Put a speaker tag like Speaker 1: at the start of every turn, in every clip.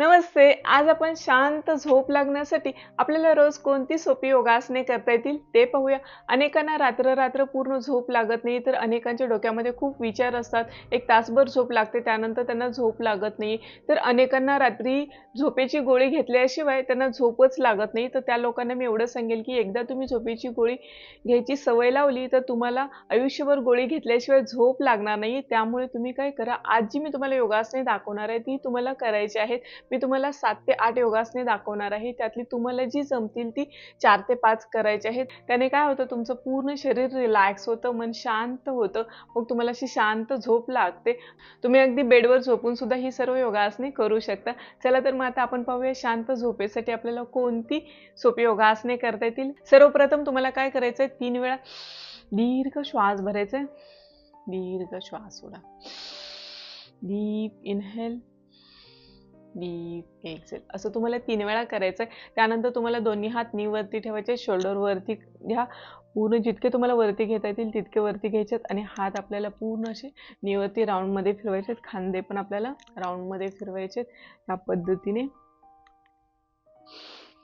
Speaker 1: नमस्ते आज आपण शांत झोप लागण्यासाठी आपल्याला रोज कोणती सोपी योगासने करता येतील ते पाहूया. अनेकांना रात्र रात्र पूर्ण झोप लागत नाही तर अनेकांच्या डोक्यामध्ये खूप विचार असतात. एक तासभर झोप लागते त्यानंतर त्यांना झोप लागत नाही. तर अनेकांना रात्री झोपेची गोळी घेतल्याशिवाय त्यांना झोपच लागत नाही. तर त्या लोकांना मी एवढं सांगेल की एकदा तुम्ही झोपेची गोळी घ्यायची सवय लावली तर तुम्हाला आयुष्यभर गोळी घेतल्याशिवाय झोप लागणार नाही. त्यामुळे तुम्ही काय करा आज जी मी तुम्हाला योगासने दाखवणार आहे ती तुम्हाला करायची आहेत. मी तुम्हाला सात ते आठ योगासने दाखवणार आहे. त्यातली तुम्हाला जी जमतील ती चार ते पाच करायची आहेत. त्याने काय होतं तुमचं पूर्ण शरीर रिलॅक्स होतं मन शांत होतं. मग तुम्हाला अशी शांत झोप लागते. तुम्ही अगदी बेडवर झोपून सुद्धा ही सर्व योगासने करू शकता. चला तर मग आता आपण पाहूया शांत झोपेसाठी आपल्याला कोणती सोपी योगासने करता येतील. सर्वप्रथम तुम्हाला काय करायचंय तीन वेळा दीर्घ श्वास भरायचा आहे दीर्घ श्वास सोडा. डीप इनहेल बी एक्सेल असं तुम्हाला तीन वेळा करायचं आहे त्यानंतर तुम्हाला दोन्ही हात नीवरती ठेवायचे शोल्डर वरती घ्या. पूर्ण जितके तुम्हाला वरती घेता येतील तितके वरती घ्यायचे आहेत आणि हात आपल्याला पूर्ण असे निवरती राऊंडमध्ये फिरवायचे आहेत खांदे पण आपल्याला राऊंडमध्ये फिरवायचे या पद्धतीने.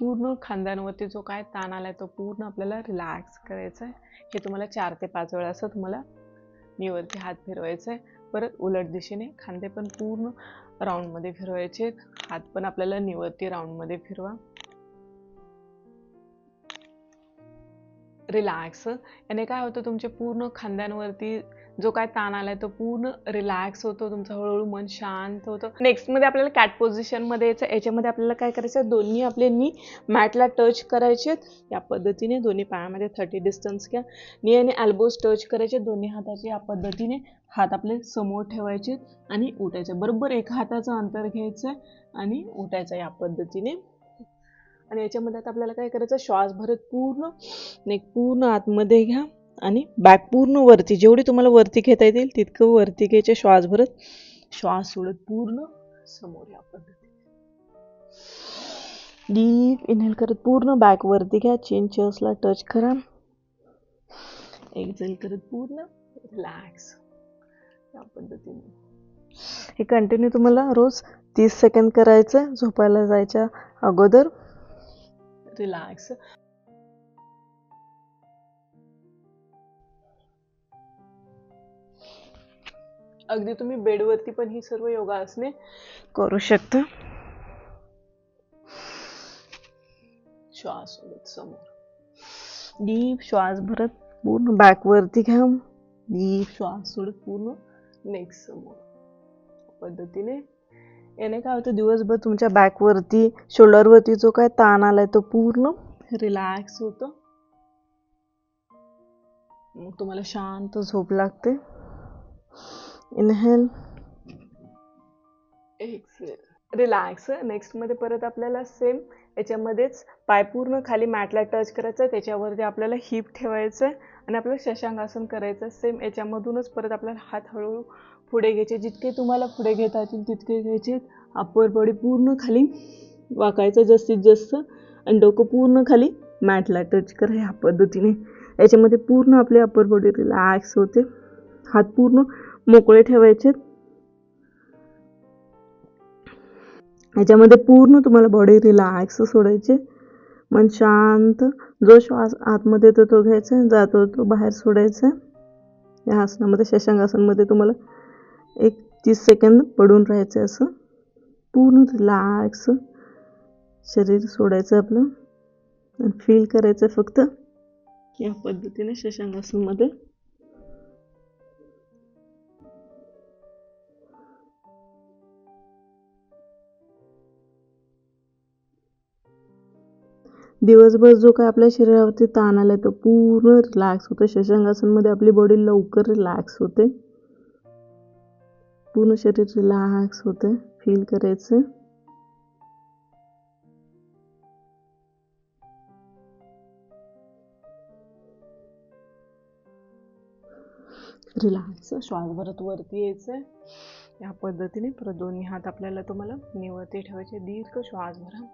Speaker 1: पूर्ण खांद्यांवरती जो काय ताण आलाय तो पूर्ण आपल्याला रिलॅक्स करायचा आहे हे तुम्हाला चार ते पाच वेळा असं तुम्हाला निवरती हात फिरवायचा आहे परत उलट दिशेने खांदे पण पूर्ण राऊंडमध्ये फिरवायचे. हात पण आपल्याला निवडती राऊंडमध्ये फिरवा. रिलॅक्स याने काय होतं तुमचे पूर्ण खांद्यांवरती जो काय ताण आलाय तो पूर्ण रिलॅक्स होतो तुमचं हळूहळू मन शांत होतं. नेक्स्टमध्ये आपल्याला कॅट पोझिशनमध्ये यायचं याच्यामध्ये आपल्याला काय करायचं दोन्ही आपले नी मॅटला टच करायचे या पद्धतीने दोन्ही पायामध्ये थर्टी डिस्टन्स घ्या. नी आणि एल्बोज टच करायचे. दोन्ही हाताचे या पद्धतीने हात आपले समोर ठेवायचे आणि उठायचे बरोबर एका हाताचं अंतर घ्यायचं आणि उठायचं या पद्धतीने. आणि याच्यामध्ये आता आपल्याला काय करायचं श्वास भरत पूर्ण नेक पूर्ण आतमध्ये घ्या. आणि बॅक पूर्ण वरती जेवढी तुम्हाला वरती घेता येतील तितकं वरती घ्यायचे श्वास भरत श्वास सोडत पूर्ण समोर या डीप इनहेल करत पूर्ण बॅक वरती घ्या चेन चेस्टला टच करा. एक्झेल करत पूर्ण रिलॅक्स या पद्धतीने. हे कंटिन्यू तुम्हाला रोज तीस सेकंद करायचं झोपायला जायच्या अगोदर. रिलॅक्स अगदी तुम्ही बेडवरती पण ही सर्व योगासने करू शकता. श्वास समोर डीप श्वास भरत पूर्ण बॅकवरती घ्या. डीप श्वास सोडत पूर्ण नेक्स्ट समोर. पद्धतीने. याने काय होतं दिवसभर तुमच्या बॅकवरती शोल्डरवरती जो काय ताण आलाय तो पूर्ण रिलॅक्स होतो. मग तुम्हाला शांत झोप लागते. इनहेल एक्सेल रिलॅक्स नेक्स्टमध्ये परत आपल्याला सेम याच्यामध्येच पाय पूर्ण खाली मॅटला टच करायचं त्याच्यावरती आपल्याला हिप ठेवायचं आणि आपल्याला शशांगासन करायचं सेम याच्यामधूनच परत आपल्याला हात हळूहळू पुढे घ्यायचे. जितके तुम्हाला पुढे घेता येतील तितके घ्यायचे. अप्पर बॉडी पूर्ण खाली वाकायचं जास्तीत जास्त. आणि डोकं पूर्ण खाली मॅटला टच करा ह्या पद्धतीने. याच्यामध्ये पूर्ण आपले अप्पर बॉडी रिलॅक्स होते. हात पूर्ण मोकळे ठेवायचे. याच्यामध्ये पूर्ण तुम्हाला बॉडी रिलॅक्स सोडायचे. मन शांत जो श्वास आतमध्ये येतो तो घ्यायचा जातो तो बाहेर सोडायचा. या आसनामध्ये शशांगासनमध्ये तुम्हाला एक तीस सेकंद पडून राहायचं असं. पूर्ण रिलॅक्स शरीर सोडायचं आपलं. आणि फील करायचं फक्त. या पद्धतीने शशांगासनमध्ये दिवसभर जो काय आपल्या शरीरावरती ताण आलाय तो पूर्ण रिलॅक्स होतो. शशांगासनमध्ये आपली बॉडी लवकर रिलॅक्स होते. पूर्ण शरीर रिलॅक्स होते. फील करायचं. रिलॅक्स श्वास भरत वरती यायचं या पद्धतीने परत दोन्ही हात आपल्याला तुम्हाला निवडते ठेवायचे. दीर्घ श्वास भरा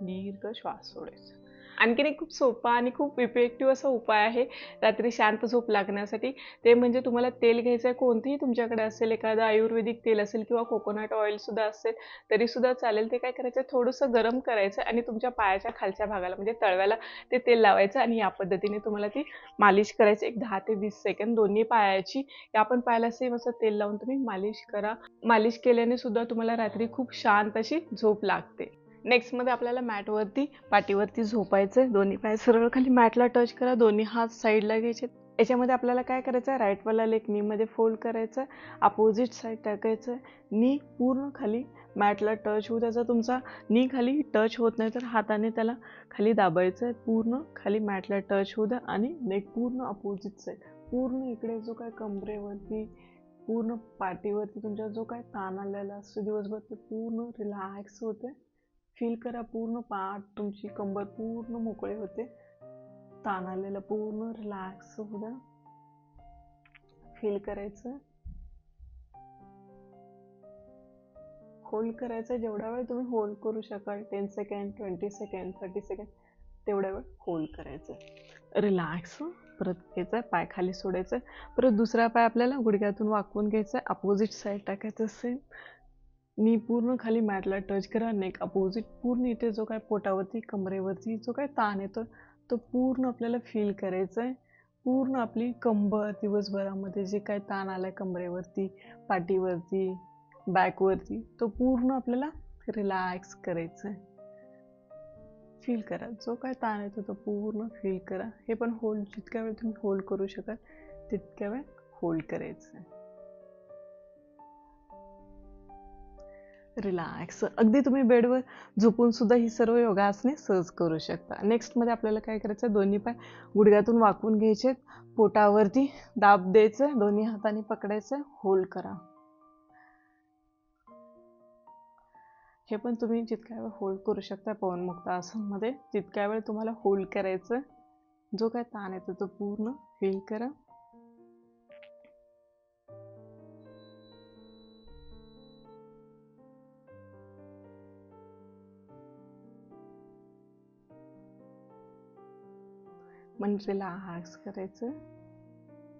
Speaker 1: दीर्घ श्वास सोडायचा. आणखीन एक खूप सोपा आणि खूप इफेक्टिव्ह असा उपाय आहे रात्री शांत झोप लागण्यासाठी. ते म्हणजे तुम्हाला तेल घ्यायचं आहे कोणतंही तुमच्याकडे असेल एखादं आयुर्वेदिक तेल असेल किंवा कोकोनट ऑइलसुद्धा असेल तरीसुद्धा चालेल. ते काय करायचं थोडंसं गरम करायचं आणि तुमच्या पायाच्या खालच्या भागाला म्हणजे तळव्याला ते तेल लावायचं आणि या पद्धतीने तुम्हाला ती मालिश करायची. एक दहा ते वीस सेकंद दोन्ही पायाची या पण पायाला सेम असं तेल लावून तुम्ही मालिश करा. मालिश केल्याने सुद्धा तुम्हाला रात्री खूप शांत अशी झोप लागते. नेक्स्टमध्ये आपल्याला मॅटवरती पाठीवरती झोपायचं आहे दोन्ही पाय सरळ खाली मॅटला टच करा. दोन्ही हात साईडला घ्यायचे. याच्यामध्ये आपल्याला काय करायचं आहे राईटवाला लेग नीमध्ये फोल्ड करायचं आहे अपोजिट साईड टाकायचं आहे नी पूर्ण खाली मॅटला टच होऊ त्याचा तुमचा नी खाली टच होत नाही तर हाताने त्याला खाली दाबायचं आहे पूर्ण खाली मॅटला टच होऊ द्या. आणि नेक पूर्ण अपोजिट साईड पूर्ण इकडे जो काय कमरेवरती पूर्ण पाठीवरती तुमच्या जो काय ताण आलेला असतो दिवसभर ते पूर्ण रिलॅक्स होते फील करा पूर्ण पाठ तुमची कंबर पूर्ण मोकळे होते. ताण आलेलं पूर्ण रिलॅक्स होऊ द्या फील करायचं. होल्ड करायचं जेवढा वेळ तुम्ही होल्ड करू शकाल ten second twenty second thirty second तेवढा वेळ होल्ड करायचं. रिलॅक्स परत घ्यायचं पाय खाली सोडायचं. परत दुसरा पाय आपल्याला गुडघ्यातून वाकवून घ्यायचा. अपोजिट साईड टाकायचं सेम नी पूर्ण खाली मॅटला टच करा. नेक अपोजिट पूर्ण इथे जो काय पोटावरती कमरेवरती जो काय ताण येतो तो पूर्ण आपल्याला फील करायचा आहे. पूर्ण आपली कंबर दिवसभरामध्ये जे काय ताण आला आहे कमरेवरती पाठीवरती बॅकवरती तो पूर्ण आपल्याला रिलॅक्स करायचा आहे. फील करा. जो काय ताण येतो तो पूर्ण फील करा. हे पण होल्ड जितक्या वेळ तुम्ही होल्ड करू शकाल तितक्या वेळ होल्ड करायचं आहे. रिलॅक्स अगदी तुम्ही बेडवर झोपून सुद्धा ही सर्व योगासने सहज करू शकता. नेक्स्टमध्ये आपल्याला काय करायचं दोन्ही पाय गुडघ्यातून वाकून घ्यायचे पोटावरती दाब द्यायचं. दोन्ही हाताने पकडायचं. होल्ड करा. हे पण तुम्ही जितक्या वेळ होल्ड करू शकता पवनमुक्त आसनमध्ये तितक्या वेळ तुम्हाला होल्ड करायचं. जो काय ताण येतो तो पूर्ण फील करा. म्हणजे मन रिलॅक्स करायचं.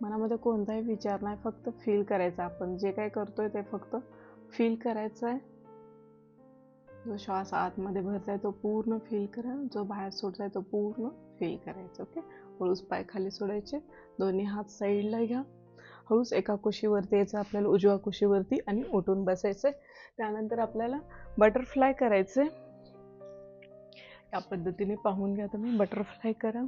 Speaker 1: मनामध्ये कोणताही विचार नाही फक्त फील करायचं आपण. जे काय करतोय ते फक्त फील करायचं आहे जो श्वास आतमध्ये भरताय तो पूर्ण फील करा. जो बाहेर सोडताय तो पूर्ण फील करायचं ओके हळूच पाय खाली सोडायचे. दोन्ही हात साईडला घ्या. हळूच एका कुशीवरती यायचं आपल्याला उजव्या कुशीवरती आणि उठून बसायचं त्यानंतर आपल्याला बटरफ्लाय करायचं या पद्धतीने पाहून घ्या तुम्ही. बटरफ्लाय करा.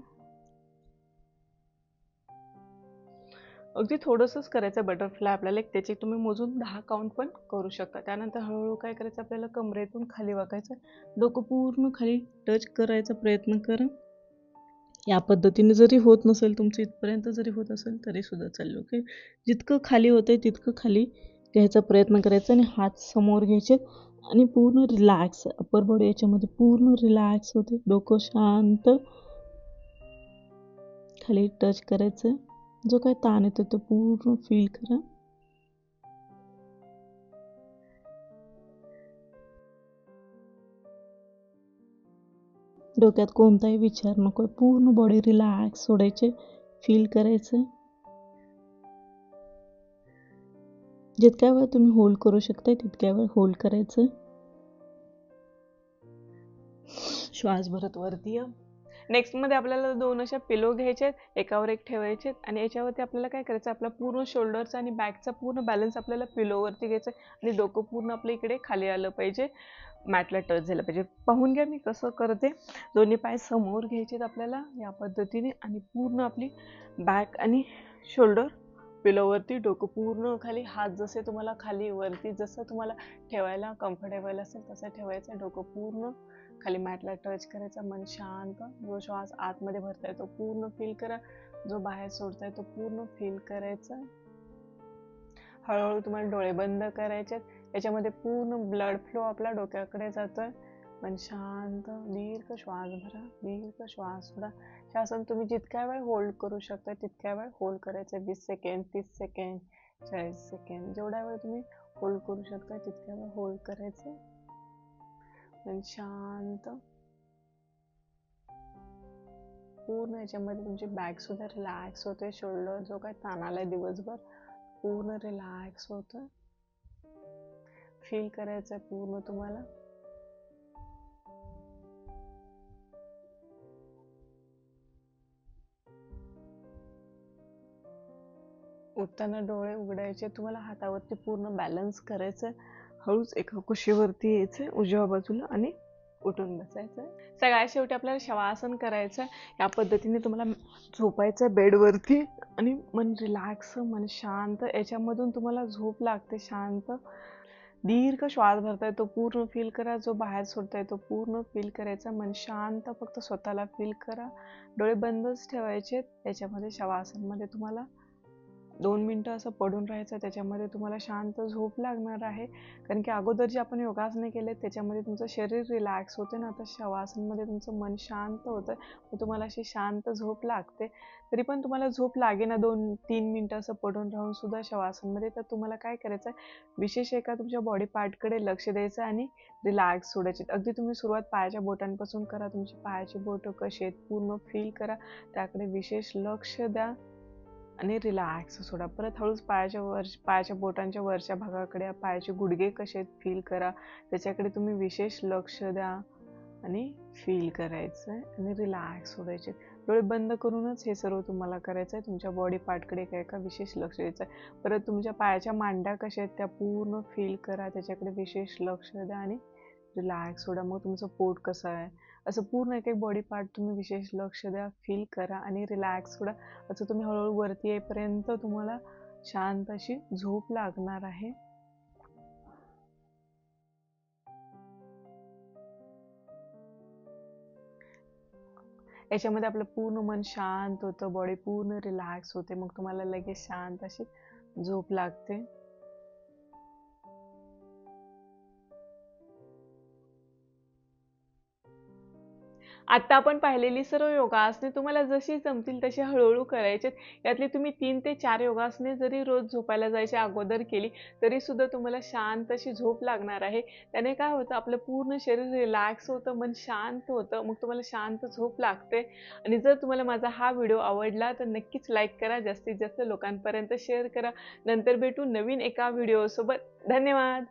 Speaker 1: अगदी थोडंसंच करायचं बटरफ्लाय आपल्याला एक त्याची तुम्ही मोजून दहा काउंट पण करू शकता. त्यानंतर हळूहळू काय करायचं? आपल्याला कमरेतून खाली वाकायचं डोकं पूर्ण खाली टच करायचा प्रयत्न करा. या पद्धतीने जरी होत नसेल तुमचं इथपर्यंत जरी होत असेल तरी सुद्धा चालेल ओके? जितकं खाली होतंय तितकं खाली घ्यायचा प्रयत्न करायचा आणि हात समोर घ्यायचे आणि पूर्ण रिलॅक्स अप्पर बॉडी याच्यामध्ये पूर्ण रिलॅक्स होते. डोकं शांत. खाली टच करायचं. जो काय ताण येतो तो पूर्ण फील करा. डोक्यात कोणताही विचार नको पूर्ण बॉडी रिलॅक्स सोडायचे फील करायचं. जितक्या वेळ तुम्ही होल्ड करू शकता तितक्या वेळ होल्ड करायचं. श्वास भरत वरती नेक्स्टमध्ये आपल्याला दोन अशा पिलो घ्यायचे आहेत. एकावर एक ठेवायचे आणि याच्यावरती आपल्याला काय करायचं आपला पूर्ण शोल्डरचा आणि बॅकचा पूर्ण बॅलन्स आपल्याला पिलोवरती घ्यायचं आणि डोकं पूर्ण आपल्या इकडे खाली आलं पाहिजे. मॅटला टच झालं पाहिजे. पाहून घ्या मी कसं करते. दोन्ही पाय समोर घ्यायचे आपल्याला या पद्धतीने. आणि पूर्ण आपली बॅक आणि शोल्डर पिलोवरती डोकं पूर्ण खाली. हात जसे तुम्हाला खाली वरती जसं तुम्हाला ठेवायला कम्फर्टेबल असेल तसं ठेवायचं डोकं पूर्ण खाली मॅटला टच करायचा मन शांत. जो श्वास आतमध्ये भरताय तो पूर्ण फील करा. जो बाहेर सोडताय तो पूर्ण फील करायचा. हळूहळू तुम्हाला डोळे बंद करायचे याच्यामध्ये पूर्ण ब्लड फ्लो आपला डोक्याकडे जातोय. मन शांत. दीर्घ श्वास भरा. दीर्घ श्वास सोडा. हे तुम्ही जितक्या वेळ होल्ड करू शकता तितक्या वेळ होल्ड करायचं वीस सेकंड तीस सेकंड चाळीस सेकंड जेवढ्या वेळ तुम्ही होल्ड करू शकता तितक्या वेळ होल्ड करायचं. पण शांत. पूर्ण याच्यामध्ये तुमची बॅक सुद्धा रिलॅक्स होते शोल्डर जो काय ताण दिवसभर पूर्ण रिलॅक्स होतं फील करायचं आहे पूर्ण तुम्हाला. उठताना डोळे उघडायचे तुम्हाला हातावरती पूर्ण बॅलन्स करायचं हळूच एका कुशीवरती यायचं उजव्या बाजूला आणि उठून बसायचं. सगळ्या शेवटी आपल्याला शवासन करायचं. या पद्धतीने तुम्हाला झोपायचं आहे बेडवरती आणि मन रिलॅक्स मन शांत. याच्यामधून तुम्हाला झोप लागते शांत. दीर्घ श्वास भरताय तो पूर्ण फील करा. जो बाहेर सोडताय तो पूर्ण फील करायचा. मन शांत फक्त स्वतःला फील करा. डोळे बंदच ठेवायचे. त्याच्यामध्ये शवासनमध्ये तुम्हाला दोन मिनटं असं पडून राहायचं त्याच्यामध्ये तुम्हाला शांत झोप लागणार आहे. कारण की अगोदर जे आपण योगासने केले त्याच्यामध्ये तुमचं शरीर रिलॅक्स होते ना आता शवासनमध्ये तुमचं मन शांत होतं. मग तुम्हाला अशी शांत झोप लागते. तरी पण तुम्हाला झोप लागे ना दोन तीन मिनटं असं पडून राहून सुद्धा शवासनमध्ये तर तुम्हाला काय करायचं आहे विशेष एका तुमच्या बॉडी पार्टकडे लक्ष द्यायचं आणि रिलॅक्स सोडायचे. अगदी तुम्ही सुरुवात पायाच्या बोटांपासून करा. तुमची पायाची बोटं कशी आहेत पूर्ण फील करा. त्याकडे विशेष लक्ष द्या. आणि रिलॅक्स सोडा. परत हळूच पायाच्या वर पायाच्या बोटांच्या वरच्या भागाकडे पायाचे गुडघे कसे आहेत फील करा. त्याच्याकडे तुम्ही विशेष लक्ष द्या आणि फील करायचं आहे आणि रिलॅक्स सोडायचे डोळे बंद करूनच हे सर्व तुम्हाला करायचं आहे तुमच्या बॉडी पार्टकडे काय का विशेष लक्ष द्यायचं आहे परत तुमच्या पायाच्या मांड्या कशा आहेत त्या पूर्ण फील करा. त्याच्याकडे विशेष लक्ष द्या आणि रिलॅक्स सोडा. मग तुमचं पोट कसं आहे? असं पूर्ण एक एक बॉडी पार्ट तुम्ही विशेष लक्ष द्या फील करा आणि रिलॅक्स थोडा असं तुम्ही हळूहळू वरती येईपर्यंत तुम्हाला शांत अशी झोप लागणार आहे. याच्यामध्ये आपलं पूर्ण मन शांत होतं बॉडी पूर्ण रिलॅक्स होते मग तुम्हाला लगेच शांत अशी झोप लागते. आता आपण पाहिलेली सर्व योगासने तुम्हाला जशी जमतील तशी हळूहळू करायचे यातली तुम्ही तीन ते चार योगासने जरी रोज झोपायला जायच्या अगोदर केली तरी सुद्धा तुम्हाला शांत अशी झोप लागणार आहे. त्याने काय होतं आपलं पूर्ण शरीर रिलॅक्स होतं मन शांत होतं मग तुम्हाला शांत झोप लागते. आणि जर तुम्हाला माझा हा व्हिडिओ आवडला तर नक्कीच लाईक करा जास्तीत जास्त लोकांपर्यंत शेअर करा. नंतर भेटू नवीन एका व्हिडिओसोबत. धन्यवाद!